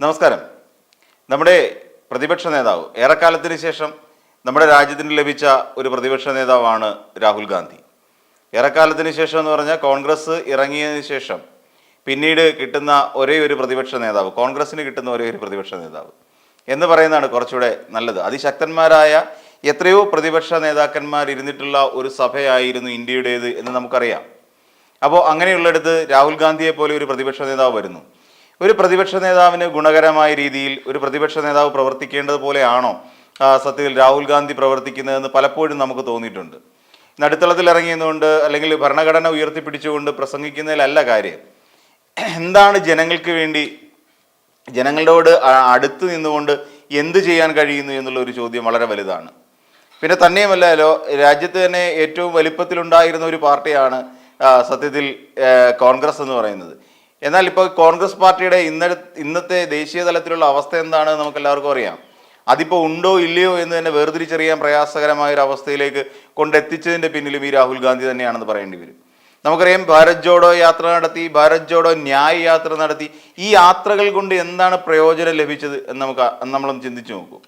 നമസ്കാരം. നമ്മുടെ പ്രതിപക്ഷ നേതാവ് ഏറെക്കാലത്തിന് ശേഷം നമ്മുടെ രാജ്യത്തിന് ലഭിച്ച ഒരു പ്രതിപക്ഷ നേതാവാണ് രാഹുൽ ഗാന്ധി. ഏറെക്കാലത്തിന് ശേഷം എന്ന് പറഞ്ഞാൽ കോൺഗ്രസ് ഇറങ്ങിയതിന് ശേഷം പിന്നീട് കിട്ടുന്ന ഒരേ ഒരു പ്രതിപക്ഷ നേതാവ് കോൺഗ്രസ്സിന് കിട്ടുന്ന ഒരേ ഒരു പ്രതിപക്ഷ നേതാവ് എന്ന് പറയുന്നതാണ് കുറച്ചുകൂടെ നല്ലത്. അതിശക്തന്മാരായ എത്രയോ പ്രതിപക്ഷ നേതാക്കന്മാർ ഇരുന്നിട്ടുള്ള ഒരു സഭയായിരുന്നു ഇന്ത്യയുടേത് എന്ന് നമുക്കറിയാം. അപ്പോൾ അങ്ങനെയുള്ളിടത്ത് രാഹുൽ ഗാന്ധിയെ പോലെ ഒരു പ്രതിപക്ഷ നേതാവ് വരുന്നു. ഒരു പ്രതിപക്ഷ നേതാവിന് ഗുണകരമായ രീതിയിൽ ഒരു പ്രതിപക്ഷ നേതാവ് പ്രവർത്തിക്കേണ്ടത് പോലെയാണോ സത്യത്തിൽ രാഹുൽ ഗാന്ധി പ്രവർത്തിക്കുന്നതെന്ന് പലപ്പോഴും നമുക്ക് തോന്നിയിട്ടുണ്ട്. നടുത്തളത്തിൽ ഇറങ്ങിയതുകൊണ്ട് അല്ലെങ്കിൽ ഭരണഘടന ഉയർത്തിപ്പിടിച്ചുകൊണ്ട് പ്രസംഗിക്കുന്നതിലല്ല കാര്യം. എന്താണ് ജനങ്ങൾക്ക് വേണ്ടി ജനങ്ങളോട് അടുത്ത് നിന്നുകൊണ്ട് എന്ത് ചെയ്യാൻ കഴിയുന്നു എന്നുള്ള ഒരു ചോദ്യം വളരെ വലുതാണ്. പിന്നെ തന്നെയുമല്ല രാജ്യത്ത് തന്നെ ഏറ്റവും വലിപ്പത്തിലുണ്ടായിരുന്ന ഒരു പാർട്ടിയാണ് സത്യത്തിൽ കോൺഗ്രസ് എന്ന് പറയുന്നത്. എന്നാൽ ഇപ്പോൾ കോൺഗ്രസ് പാർട്ടിയുടെ ഇന്ന ഇന്നത്തെ ദേശീയ തലത്തിലുള്ള അവസ്ഥ എന്താണ് നമുക്ക് എല്ലാവർക്കും അറിയാം. അതിപ്പോൾ ഉണ്ടോ ഇല്ലയോ എന്ന് തന്നെ വേർതിരിച്ചറിയാൻ പ്രയാസകരമായ ഒരു അവസ്ഥയിലേക്ക് കൊണ്ടെത്തിച്ചതിന്റെ പിന്നിലും ഈ രാഹുൽ ഗാന്ധി തന്നെയാണെന്ന് പറയേണ്ടി വരും. നമുക്കറിയാം ഭാരത് ജോഡോ യാത്ര നടത്തി ഭാരത് ജോഡോ ന്യായ് യാത്ര നടത്തി. ഈ യാത്രകൾ കൊണ്ട് എന്താണ് പ്രയോജനം ലഭിച്ചത് എന്ന് നമുക്ക് നമ്മളൊന്ന് ചിന്തിച്ചു നോക്കൂ.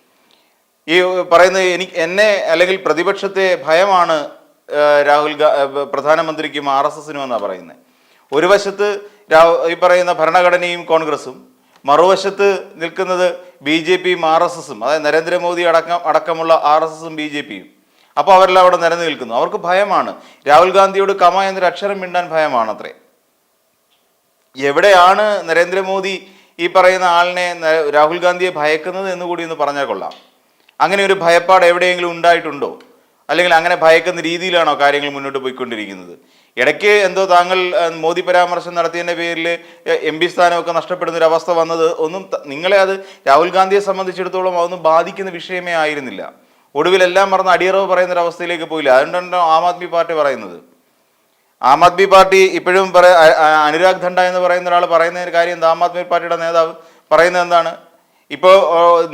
ഈ പറയുന്നത് എനിക്ക് എന്നെ അല്ലെങ്കിൽ പ്രതിപക്ഷത്തെ ഭയമാണ് രാഹുൽ പ്രധാനമന്ത്രിക്കും ആർ എസ് എസിനും എന്നാണ് പറയുന്നത് ഒരു വശത്ത് ഈ പറയുന്ന ഭരണഘടനയും കോൺഗ്രസും മറുവശത്ത് നിൽക്കുന്നത് ബി ജെ പിയും ആർ എസ് എസും അതായത് നരേന്ദ്രമോദി അടക്കം അടക്കമുള്ള ആർ എസ് എസും ബി ജെ പിയും. അപ്പോൾ അവരെല്ലാം അവിടെ നിരന്നു നിൽക്കുന്നു അവർക്ക് ഭയമാണ്. രാഹുൽ ഗാന്ധിയോട് കമ എന്നൊരു അക്ഷരം മിണ്ടാൻ ഭയമാണ് അത്രേ എവിടെയാണ് നരേന്ദ്രമോദി ഈ പറയുന്ന ആളിനെ രാഹുൽ ഗാന്ധിയെ ഭയക്കുന്നത് എന്ന് കൂടി ഒന്ന് പറഞ്ഞാൽ കൊള്ളാം. അങ്ങനെ ഒരു ഭയപ്പാട് എവിടെയെങ്കിലും ഉണ്ടായിട്ടുണ്ടോ? അല്ലെങ്കിൽ അങ്ങനെ ഭയക്കുന്ന രീതിയിലാണോ കാര്യങ്ങൾ മുന്നോട്ട് പോയിക്കൊണ്ടിരിക്കുന്നത്? ഇടയ്ക്ക് എന്തോ താങ്കൾ മോദി പരാമർശം നടത്തിയതിന്റെ പേരിൽ എം പി സ്ഥാനമൊക്കെ നഷ്ടപ്പെടുന്ന ഒരു അവസ്ഥ വന്നത് ഒന്നും നിങ്ങളെ അത് രാഹുൽ ഗാന്ധിയെ സംബന്ധിച്ചിടത്തോളം അതൊന്നും ബാധിക്കുന്ന വിഷയമേ ആയിരുന്നില്ല. ഒടുവിലെല്ലാം മറന്ന് അടിയറവ് പറയുന്ന ഒരു അവസ്ഥയിലേക്ക് പോയില്ല. അതുകൊണ്ടാണ് ആം ആദ്മി പാർട്ടി പറയുന്നത്. ആം ആദ്മി പാർട്ടി ഇപ്പോഴും പറ അനുരാഗ് ധണ്ട എന്ന് പറയുന്ന ഒരാൾ പറയുന്ന കാര്യം ആം ആദ്മി പാർട്ടിയുടെ നേതാവ് പറയുന്നത് എന്താണ്? ഇപ്പോൾ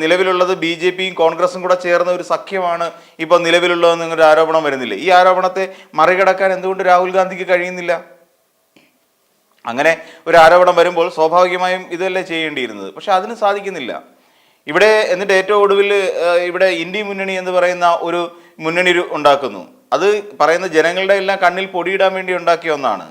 നിലവിലുള്ളത് ബി ജെ പിയും കോൺഗ്രസും കൂടെ ചേർന്ന ഒരു സഖ്യമാണ് ഇപ്പോൾ നിലവിലുള്ളതെന്ന് നിങ്ങളുടെ ആരോപണം വരുന്നില്ല? ഈ ആരോപണത്തെ മറികടക്കാൻ എന്തുകൊണ്ട് രാഹുൽ ഗാന്ധിക്ക് കഴിയുന്നില്ല? അങ്ങനെ ഒരു ആരോപണം വരുമ്പോൾ സ്വാഭാവികമായും ഇതല്ലേ ചെയ്യേണ്ടിയിരുന്നത്. പക്ഷെ അതിന് സാധിക്കുന്നില്ല. ഇവിടെ എന്നിട്ട് ഏറ്റവും ഒടുവിൽ ഇവിടെ ഇന്ത്യ മുന്നണി എന്ന് പറയുന്ന ഒരു മുന്നണി ഉണ്ടാക്കുന്നു. അത് പറയുന്ന ജനങ്ങളുടെ എല്ലാം കണ്ണിൽ പൊടിയിടാൻ വേണ്ടി ഉണ്ടാക്കിയ ഒന്നാണ്.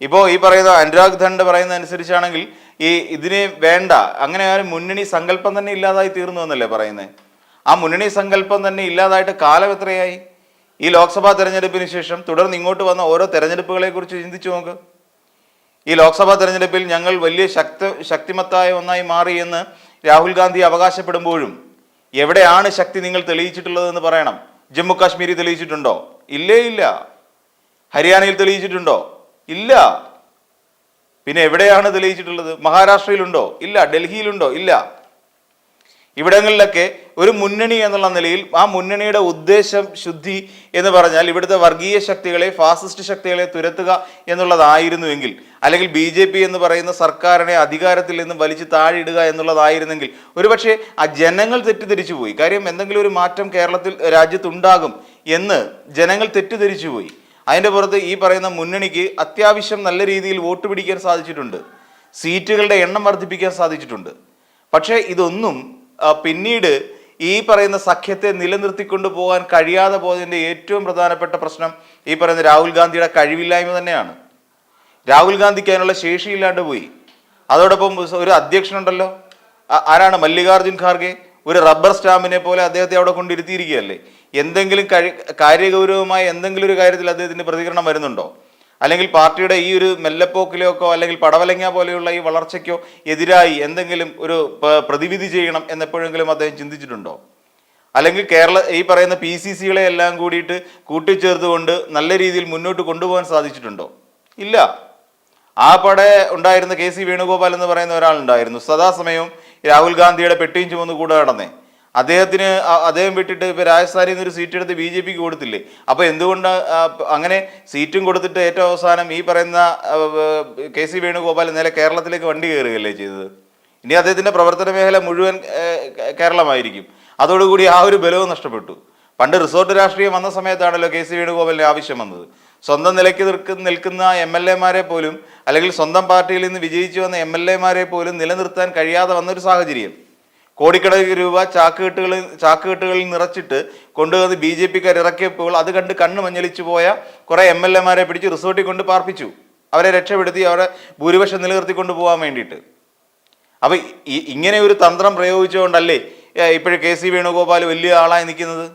ഇപ്പോൾ ഈ പറയുന്ന അനുരാഗ് ധണ്ട് പറയുന്ന അനുസരിച്ചാണെങ്കിൽ ഈ ഇതിന് വേണ്ട അങ്ങനെ ഒരു മുന്നണി സങ്കല്പം തന്നെ ഇല്ലാതായി തീർന്നു എന്നല്ലേ പറയുന്നത് ആ മുന്നണി സങ്കല്പം തന്നെ ഇല്ലാതായിട്ട് കാലം എത്രയായി? ഈ ലോക്സഭാ തെരഞ്ഞെടുപ്പിന് ശേഷം തുടർന്ന് ഇങ്ങോട്ട് വന്ന ഓരോ തെരഞ്ഞെടുപ്പുകളെ കുറിച്ച് ചിന്തിച്ചു നോക്ക്. ഈ ലോക്സഭാ തെരഞ്ഞെടുപ്പിൽ ഞങ്ങൾ വലിയ ശക്ത ശക്തിമത്തായ ഒന്നായി മാറി എന്ന് രാഹുൽ ഗാന്ധി അവകാശപ്പെടുമ്പോഴും എവിടെയാണ് ശക്തി നിങ്ങൾ തെളിയിച്ചിട്ടുള്ളതെന്ന് പറയണം? ജമ്മു കാശ്മീരിൽ തെളിയിച്ചിട്ടുണ്ടോ? ഇല്ലേ ഇല്ല. ഹരിയാനയിൽ തെളിയിച്ചിട്ടുണ്ടോ? ഇല്ല. പിന്നെ എവിടെയാണ് തെളിയിച്ചിട്ടുള്ളത്? മഹാരാഷ്ട്രയിലുണ്ടോ? ഇല്ല. ഡൽഹിയിലുണ്ടോ? ഇല്ല. ഇവിടങ്ങളിലൊക്കെ ഒരു മുന്നണി എന്നുള്ള നിലയിൽ ആ മുന്നണിയുടെ ഉദ്ദേശം ശുദ്ധി എന്ന് പറഞ്ഞാൽ ഇവിടുത്തെ വർഗീയ ശക്തികളെ ഫാസിസ്റ്റ് ശക്തികളെ തുരത്തുക എന്നുള്ളതായിരുന്നുവെങ്കിൽ അല്ലെങ്കിൽ ബി ജെ പി എന്ന് പറയുന്ന സർക്കാരിനെ അധികാരത്തിൽ നിന്ന് വലിച്ചു താഴെയിടുക എന്നുള്ളതായിരുന്നെങ്കിൽ ഒരുപക്ഷെ ആ ജനങ്ങൾ തെറ്റിദ്ധരിച്ചു പോയി കാര്യം എന്തെങ്കിലും ഒരു മാറ്റം കേരളത്തിൽ രാജ്യത്തുണ്ടാകും എന്ന് ജനങ്ങൾ തെറ്റിദ്ധരിച്ചു പോയി അതിന്റെ പുറത്ത് ഈ പറയുന്ന മുന്നണിക്ക് അത്യാവശ്യം നല്ല രീതിയിൽ വോട്ട് പിടിക്കാൻ സാധിച്ചിട്ടുണ്ട്. സീറ്റുകളുടെ എണ്ണം വർദ്ധിപ്പിക്കാൻ സാധിച്ചിട്ടുണ്ട്. പക്ഷേ ഇതൊന്നും പിന്നീട് ഈ പറയുന്ന സഖ്യത്തെ നിലനിർത്തിക്കൊണ്ടു പോകാൻ കഴിയാതെ പോയതിന്റെ ഏറ്റവും പ്രധാനപ്പെട്ട പ്രശ്നം ഈ പറയുന്ന രാഹുൽ ഗാന്ധിയുടെ കഴിവില്ലായ്മ തന്നെയാണ്. രാഹുൽ ഗാന്ധിക്ക് അതിനുള്ള ശേഷിയില്ലാണ്ട് പോയി. അതോടൊപ്പം ഒരു അധ്യക്ഷനുണ്ടല്ലോ. ആരാണ്? മല്ലികാർജുൻ ഖാർഗെ. ഒരു റബ്ബർ സ്റ്റാമ്പിനെ പോലെ അദ്ദേഹത്തെ അവിടെ കൊണ്ടിരുത്തിയിരിക്കുകയല്ലേ? എന്തെങ്കിലും കാര്യഗൗരവമായ എന്തെങ്കിലും ഒരു കാര്യത്തിൽ അദ്ദേഹത്തിന്റെ പ്രതികരണം വരുന്നുണ്ടോ? അല്ലെങ്കിൽ പാർട്ടിയുടെ ഈ ഒരു മെല്ലപ്പോക്കിലേക്കോ അല്ലെങ്കിൽ പടവലങ്ങ പോലെയുള്ള ഈ വളർച്ചയ്ക്കോ എതിരായി എന്തെങ്കിലും ഒരു പ്രതിവിധി ചെയ്യണം എന്നെപ്പോഴെങ്കിലും അദ്ദേഹം ചിന്തിച്ചിട്ടുണ്ടോ? അല്ലെങ്കിൽ കേരള ഈ പറയുന്ന പി സി സികളെ എല്ലാം കൂടിയിട്ട് കൂട്ടിച്ചേർത്തുകൊണ്ട് നല്ല രീതിയിൽ മുന്നോട്ട് കൊണ്ടുപോകാൻ സാധിച്ചിട്ടുണ്ടോ? ഇല്ല. ആ പടെ ഉണ്ടായിരുന്ന കെ സി വേണുഗോപാൽ എന്ന് പറയുന്ന ഒരാളുണ്ടായിരുന്നു. സദാസമയവും രാഹുൽ ഗാന്ധിയുടെ പെട്ടിയും ചുമന്ന് കൂടെ നടന്നേ. അദ്ദേഹത്തിന് അദ്ദേഹം വിട്ടിട്ട് ഇപ്പൊ രാജസ്ഥാനിൽ നിന്ന് ഒരു സീറ്റ് എടുത്ത് ബി ജെ പിക്ക് കൊടുത്തില്ലേ? അപ്പൊ എന്തുകൊണ്ട് അങ്ങനെ സീറ്റും കൊടുത്തിട്ട് ഏറ്റവും അവസാനം ഈ പറയുന്ന കെ സി വേണുഗോപാൽ നേരെ കേരളത്തിലേക്ക് വണ്ടി കയറുകയല്ലേ ചെയ്തത്? ഇനി അദ്ദേഹത്തിന്റെ പ്രവർത്തന മേഖല മുഴുവൻ കേരളമായിരിക്കും. അതോടുകൂടി ആ ഒരു ബലവും നഷ്ടപ്പെട്ടു. പണ്ട് റിസോർട്ട് രാഷ്ട്രീയം വന്ന സമയത്താണല്ലോ കെ സി വേണുഗോപാലിന് ആവശ്യം വന്നത്. സ്വന്തം നിലയ്ക്ക് നിൽക്കുന്ന നിൽക്കുന്ന എം എൽ എമാരെ പോലും അല്ലെങ്കിൽ സ്വന്തം പാർട്ടിയിൽ നിന്ന് വിജയിച്ചു വന്ന എം എൽ എമാരെ പോലും നിലനിർത്താൻ കഴിയാതെ വന്നൊരു സാഹചര്യം. കോടിക്കണക്കിന് രൂപ ചാക്കുകെട്ടുകളിൽ ചാക്കുകെട്ടുകളിൽ നിറച്ചിട്ട് കൊണ്ടുവന്ന് ബി ജെ പിക്കാർ ഇറക്കിയപ്പോൾ അത് കണ്ട് കണ്ണ് മഞ്ഞളിച്ചു പോയ കുറെ എം എൽ എമാരെ പിടിച്ച് റിസോർട്ടിൽ കൊണ്ട് പാർപ്പിച്ചു. അവരെ രക്ഷപ്പെടുത്തി അവരെ ഭൂരിപക്ഷം നിലനിർത്തിക്കൊണ്ട് പോകാൻ വേണ്ടിയിട്ട്. അപ്പൊ ഇങ്ങനെ ഒരു തന്ത്രം പ്രയോഗിച്ചുകൊണ്ടല്ലേ ഇപ്പോഴും കെ സി വേണുഗോപാൽ വലിയ ആളായി നിൽക്കുന്നത്?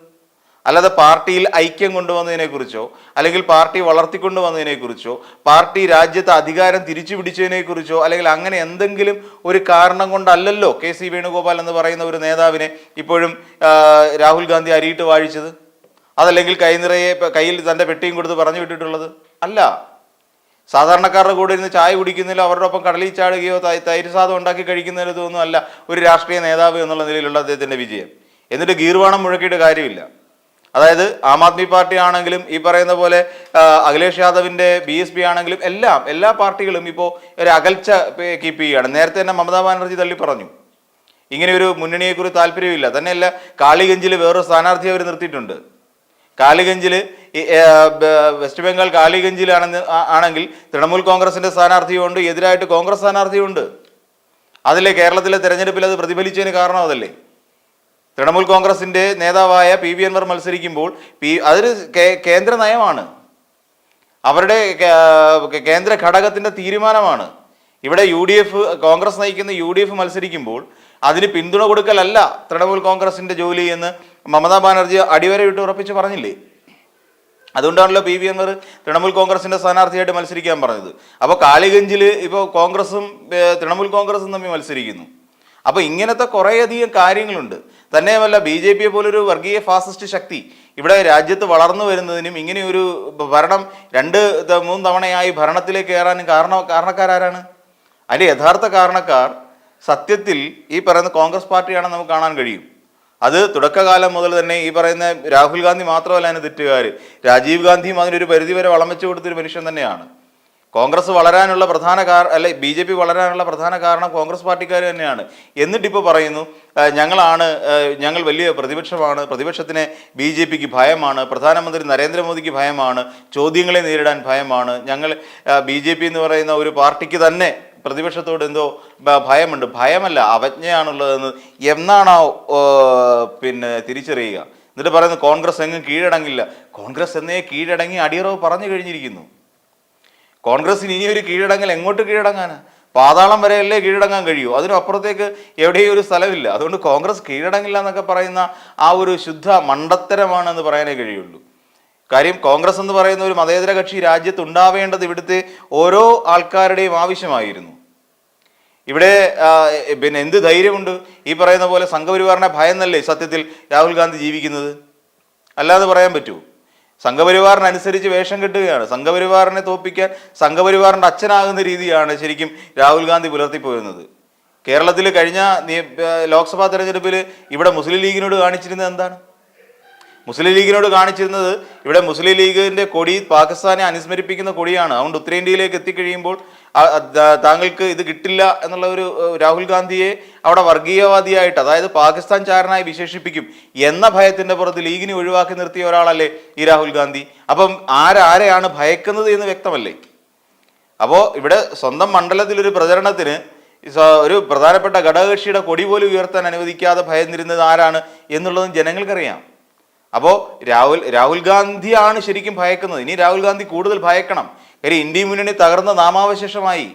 അല്ലാതെ പാർട്ടിയിൽ ഐക്യം കൊണ്ടുവന്നതിനെക്കുറിച്ചോ അല്ലെങ്കിൽ പാർട്ടി വളർത്തിക്കൊണ്ടുവന്നതിനെക്കുറിച്ചോ പാർട്ടി രാജ്യത്ത് അധികാരം തിരിച്ചു പിടിച്ചതിനെക്കുറിച്ചോ അല്ലെങ്കിൽ അങ്ങനെ എന്തെങ്കിലും ഒരു കാരണം കൊണ്ടല്ലല്ലോ കെ സി വേണുഗോപാൽ എന്ന് പറയുന്ന ഒരു നേതാവിനെ ഇപ്പോഴും രാഹുൽ ഗാന്ധി അരിയിട്ട് വാഴിച്ചത്? അതല്ലെങ്കിൽ കൈനിറയെ കയ്യിൽ തന്റെ പെട്ടിയും കൊടുത്ത് പറഞ്ഞു വിട്ടിട്ടുള്ളത്? അല്ല. സാധാരണക്കാരുടെ കൂടെ ഇരുന്ന് ചായ കുടിക്കുന്നതിലോ അവരുടെ ഒപ്പം കടലിൽ ചാടുകയോ തൈര് സാധം ഉണ്ടാക്കി കഴിക്കുന്നതിലോ ഇതൊന്നും അല്ല ഒരു രാഷ്ട്രീയ നേതാവ് എന്നുള്ള നിലയിലുള്ള അദ്ദേഹത്തിന്റെ വിജയം. എന്നിട്ട് ഗീർവാണം മുഴക്കിയിട്ട് കാര്യമില്ല. അതായത് ആം ആദ്മി പാർട്ടി ആണെങ്കിലും ഈ പറയുന്ന പോലെ അഖിലേഷ് യാദവിന്റെ ബി എസ് പി ആണെങ്കിലും എല്ലാം എല്ലാ പാർട്ടികളും ഇപ്പോൾ ഒരു അകൽച്ച കീപ്പ് ചെയ്യുകയാണ്. നേരത്തെ തന്നെ മമതാ ബാനർജി തള്ളി പറഞ്ഞു. ഇങ്ങനെ ഒരു മുന്നണിയെക്കുറിച്ച് താല്പര്യമില്ല. തന്നെയല്ല കാളിഗഞ്ചിൽ വേറൊരു സ്ഥാനാർത്ഥി അവർ നിർത്തിയിട്ടുണ്ട്. കാളിഗഞ്ചിൽ വെസ്റ്റ് ബംഗാൾ കാളിഗഞ്ചിലാണെന്ന് ആണെങ്കിൽ തൃണമൂൽ കോൺഗ്രസിന്റെ സ്ഥാനാർത്ഥിയുണ്ട് എതിരായിട്ട് കോൺഗ്രസ് സ്ഥാനാർത്ഥിയുണ്ട്. അതിലെ കേരളത്തിലെ തെരഞ്ഞെടുപ്പിൽ അത് പ്രതിഫലിച്ചതിന് കാരണം അതല്ലേ? തൃണമൂൽ കോൺഗ്രസിന്റെ നേതാവായ പി വി അൻവർ മത്സരിക്കുമ്പോൾ പി അതൊരു കേന്ദ്ര നയമാണ്. അവരുടെ കേന്ദ്ര ഘടകത്തിന്റെ തീരുമാനമാണ്. ഇവിടെ യു ഡി എഫ് കോൺഗ്രസ് നയിക്കുന്ന യു ഡി എഫ് മത്സരിക്കുമ്പോൾ അതിന് പിന്തുണ കൊടുക്കലല്ല തൃണമൂൽ കോൺഗ്രസിന്റെ ജോലി എന്ന് മമതാ ബാനർജി അടിവരയിട്ട് ഉറപ്പിച്ച് പറഞ്ഞില്ലേ? അതുകൊണ്ടാണല്ലോ പി വി അൻവർ തൃണമൂൽ കോൺഗ്രസിന്റെ സ്ഥാനാർത്ഥിയായിട്ട് മത്സരിക്കാൻ പറഞ്ഞത്. അപ്പോൾ കാളിഗഞ്ചിൽ ഇപ്പോൾ കോൺഗ്രസും തൃണമൂൽ കോൺഗ്രസും തമ്മിൽ മത്സരിക്കുന്നു. അപ്പോൾ ഇങ്ങനത്തെ കുറേയധികം കാര്യങ്ങളുണ്ട്. തന്നെയുമല്ല ബി ജെ പിയെ പോലൊരു വർഗീയ ഫാസിസ്റ്റ് ശക്തി ഇവിടെ രാജ്യത്ത് വളർന്നു വരുന്നതിനും ഇങ്ങനെയൊരു ഭരണം രണ്ട് മൂന്ന് തവണയായി ഭരണത്തിലേക്ക് കയറാനും കാരണ കാരണക്കാരാരാണ്? അതിന്റെ യഥാർത്ഥ കാരണക്കാർ സത്യത്തിൽ ഈ പറയുന്ന കോൺഗ്രസ് പാർട്ടിയാണെന്ന് നമുക്ക് കാണാൻ കഴിയും. അത് തുടക്കകാലം മുതൽ തന്നെ ഈ പറയുന്ന രാഹുൽ ഗാന്ധി മാത്രമല്ല അതിന് തെറ്റുകാർ രാജീവ് ഗാന്ധിയും അതിനൊരു പരിധിവരെ വളം വെച്ചു കൊടുത്തൊരു മനുഷ്യൻ തന്നെയാണ്. കോൺഗ്രസ് വളരാനുള്ള പ്രധാന കാരണം അല്ലെ ബി ജെ പി വളരാനുള്ള പ്രധാന കാരണം കോൺഗ്രസ് പാർട്ടിക്കാർ തന്നെയാണ്. എന്നിട്ടിപ്പോൾ പറയുന്നു ഞങ്ങളാണ് ഞങ്ങൾ വലിയ പ്രതിപക്ഷമാണ് പ്രതിപക്ഷത്തിന് ബി ജെ പിക്ക് ഭയമാണ് പ്രധാനമന്ത്രി നരേന്ദ്രമോദിക്ക് ഭയമാണ് ചോദ്യങ്ങളെ നേരിടാൻ ഭയമാണ് ഞങ്ങൾ ബി ജെ പി എന്ന് പറയുന്ന ഒരു പാർട്ടിക്ക് തന്നെ പ്രതിപക്ഷത്തോട് എന്തോ ഭയമുണ്ട്. ഭയമല്ല അവജ്ഞയാണുള്ളതെന്ന് എന്നാണോ പിന്നെ തിരിച്ചറിയുക. എന്നിട്ട് പറയുന്നു കോൺഗ്രസ് എങ്ങും കീഴടങ്ങില്ല. കോൺഗ്രസ് എന്നേ കീഴടങ്ങി അടിയറവ് പറഞ്ഞു കഴിഞ്ഞിരിക്കുന്നു. കോൺഗ്രസിന് ഒരു കീഴടങ്ങൽ എങ്ങോട്ട് കീഴടങ്ങാനാ? പാതാളം വരെയല്ലേ കീഴടങ്ങാൻ കഴിയൂ? അതിനപ്പുറത്തേക്ക് എവിടെയും ഒരു സ്ഥലമില്ല. അതുകൊണ്ട് കോൺഗ്രസ് കീഴടങ്ങില്ല എന്നൊക്കെ പറയുന്ന ആ ഒരു ശുദ്ധ മണ്ടത്തരമാണെന്ന് പറയാനേ കഴിയുള്ളൂ. കാര്യം കോൺഗ്രസ് എന്ന് പറയുന്ന ഒരു മതേതര കക്ഷി രാജ്യത്ത് ഉണ്ടാവേണ്ടത് ഇവിടുത്തെ ഓരോ ആൾക്കാരുടെയും ആവശ്യമായിരുന്നു. ഇവിടെ പിന്നെ എന്ത് ധൈര്യമുണ്ട്? ഈ പറയുന്ന പോലെ സംഘപരിവാറിനെ ഭയന്നല്ലേ സത്യത്തിൽ രാഹുൽ ഗാന്ധി ജീവിക്കുന്നത്? അല്ലാതെ പറയാൻ പറ്റുമോ സംഘപരിവാറിനനുസരിച്ച് വേഷം കെട്ടുകയാണ്. സംഘപരിവാറിനെ തോപ്പിക്കാൻ സംഘപരിവാറിന്റെ അച്ഛനാകുന്ന രീതിയാണ് ശരിക്കും രാഹുൽ ഗാന്ധി പുലർത്തിപ്പോയിരുന്നത്. കേരളത്തിൽ കഴിഞ്ഞ ലോക്സഭാ തെരഞ്ഞെടുപ്പിൽ ഇവിടെ മുസ്ലിം ലീഗിനോട് കാണിച്ചിരുന്നത് എന്താണ്? മുസ്ലിം ലീഗിനോട് കാണിച്ചിരുന്നത് ഇവിടെ മുസ്ലിം ലീഗിന്റെ കൊടി പാകിസ്ഥാനെ അനുസ്മരിപ്പിക്കുന്ന കൊടിയാണ്. അതുകൊണ്ട് ഉത്തരേന്ത്യയിലേക്ക് എത്തിക്കഴിയുമ്പോൾ താങ്കൾക്ക് ഇത് കിട്ടില്ല എന്നുള്ള ഒരു രാഹുൽ ഗാന്ധിയെ അവിടെ വർഗീയവാദിയായിട്ട് അതായത് പാകിസ്ഥാൻ ചാരനായി വിശേഷിപ്പിക്കും എന്ന ഭയത്തിന്റെ പുറത്ത് ലീഗിനെ ഒഴിവാക്കി നിർത്തിയ ഒരാളല്ലേ ഈ രാഹുൽ ഗാന്ധി. അപ്പം ആരാരെയാണ് ഭയക്കുന്നത് എന്ന് വ്യക്തമല്ലേ? അപ്പോൾ ഇവിടെ സ്വന്തം മണ്ഡലത്തിൽ ഒരു പ്രചരണത്തിന് ഒരു പ്രധാനപ്പെട്ട ഘടകകക്ഷിയുടെ കൊടി പോലും ഉയർത്താൻ അനുവദിക്കാതെ ഭയന്നിരുന്നത് ആരാണ് എന്നുള്ളതും ജനങ്ങൾക്കറിയാം. അപ്പോൾ രാഹുൽ രാഹുൽ ഗാന്ധിയാണ് ശരിക്കും ഭയക്കുന്നത്. ഇനി രാഹുൽ ഗാന്ധി കൂടുതൽ ഭയക്കണം. കാര്യം ഇന്ത്യ മുന്നണി തകർന്ന നാമാവശേഷമായി.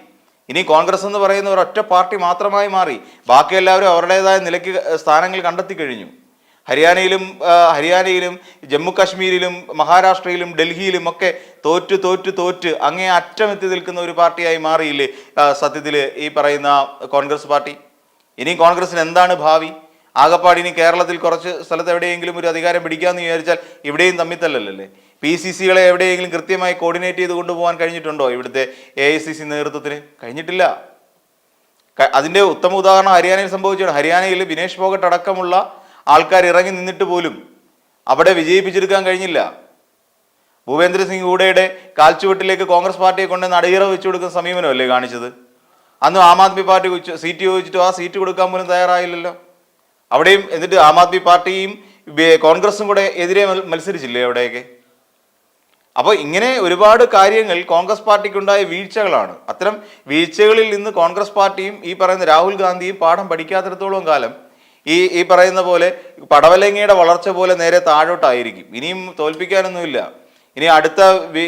ഇനി കോൺഗ്രസ് എന്ന് പറയുന്ന ഒരു ഒറ്റ പാർട്ടി മാത്രമായി മാറി. ബാക്കി എല്ലാവരും അവരുടേതായ നിലയ്ക്ക് സ്ഥാനങ്ങൾ കണ്ടെത്തി കഴിഞ്ഞു. ഹരിയാനയിലും ഹരിയാനയിലും ജമ്മു കാശ്മീരിലും മഹാരാഷ്ട്രയിലും ഡൽഹിയിലും ഒക്കെ തോറ്റ് തോറ്റ് തോറ്റ് അങ്ങേ അറ്റം എത്തി നിൽക്കുന്ന ഒരു പാർട്ടിയായി മാറിയില്ലേ സത്യത്തിൽ ഈ പറയുന്ന കോൺഗ്രസ് പാർട്ടി? ഇനി കോൺഗ്രസിന് എന്താണ് ഭാവി? ആകപ്പാടി കേരളത്തിൽ കുറച്ച് സ്ഥലത്ത് എവിടെയെങ്കിലും ഒരു അധികാരം പിടിക്കാമെന്ന് വിചാരിച്ചാൽ ഇവിടെയും തമ്മിത്തല്ലല്ലേ പി സി സികളെ എവിടെയെങ്കിലും കൃത്യമായി കോർഡിനേറ്റ് ചെയ്ത് കൊണ്ടുപോകാൻ കഴിഞ്ഞിട്ടുണ്ടോ? ഇവിടുത്തെ എ ഐ സി സി നേതൃത്വത്തിന്? കഴിഞ്ഞിട്ടില്ല. അതിന്റെ ഉത്തമ ഉദാഹരണം ഹരിയാനയിൽ സംഭവിച്ചാണ് ഹരിയാനയിൽ വിനേഷ് ഫോഗട്ട് അടക്കമുള്ള ആൾക്കാർ ഇറങ്ങി നിന്നിട്ട് പോലും അവിടെ വിജയിപ്പിച്ചെടുക്കാൻ കഴിഞ്ഞില്ല. ഭൂപേന്ദ്ര സിംഗ് ഹൂഡയുടെ കാൽച്ചുവട്ടിലേക്ക് കോൺഗ്രസ് പാർട്ടിയെ കൊണ്ട് നടിയറ വെച്ചു കൊടുക്കുന്ന സമീപനമല്ലേ കാണിച്ചത്? അന്ന് ആം ആദ്മി പാർട്ടി സീറ്റ് ചോദിച്ചിട്ട് ആ സീറ്റ് കൊടുക്കാൻ പോലും തയ്യാറായില്ലല്ലോ. അവിടെയും എന്നിട്ട് ആം ആദ്മി പാർട്ടിയും കോൺഗ്രസും കൂടെ എതിരെ മത്സരിച്ചില്ലേ അവിടെയൊക്കെ? അപ്പോൾ ഇങ്ങനെ ഒരുപാട് കാര്യങ്ങൾ കോൺഗ്രസ് പാർട്ടിക്കുണ്ടായ വീഴ്ചകളാണ്. അത്തരം വീഴ്ചകളിൽ നിന്ന് കോൺഗ്രസ് പാർട്ടിയും ഈ പറയുന്ന രാഹുൽ ഗാന്ധിയും പാഠം പഠിക്കാത്തിടത്തോളം കാലം ഈ ഈ പറയുന്ന പോലെ പടവലങ്ങയുടെ വളർച്ച പോലെ നേരെ താഴോട്ടായിരിക്കും. ഇനിയും തോൽപ്പിക്കാനൊന്നുമില്ല. ഇനി അടുത്ത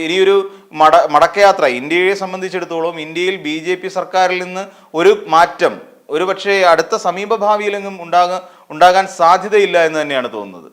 ഇനിയൊരു മട മടക്കയാത്ര. ഇന്ത്യയെ സംബന്ധിച്ചിടത്തോളം ഇന്ത്യയിൽ ബി ജെ പി സർക്കാരിൽ നിന്ന് ഒരു മാറ്റം ഒരു പക്ഷേ അടുത്ത സമീപഭാവിയിലെങ്കിലും ഉണ്ടാകാൻ ഉണ്ടാകാൻ സാധ്യതയില്ല എന്ന് തന്നെയാണ് തോന്നുന്നത്.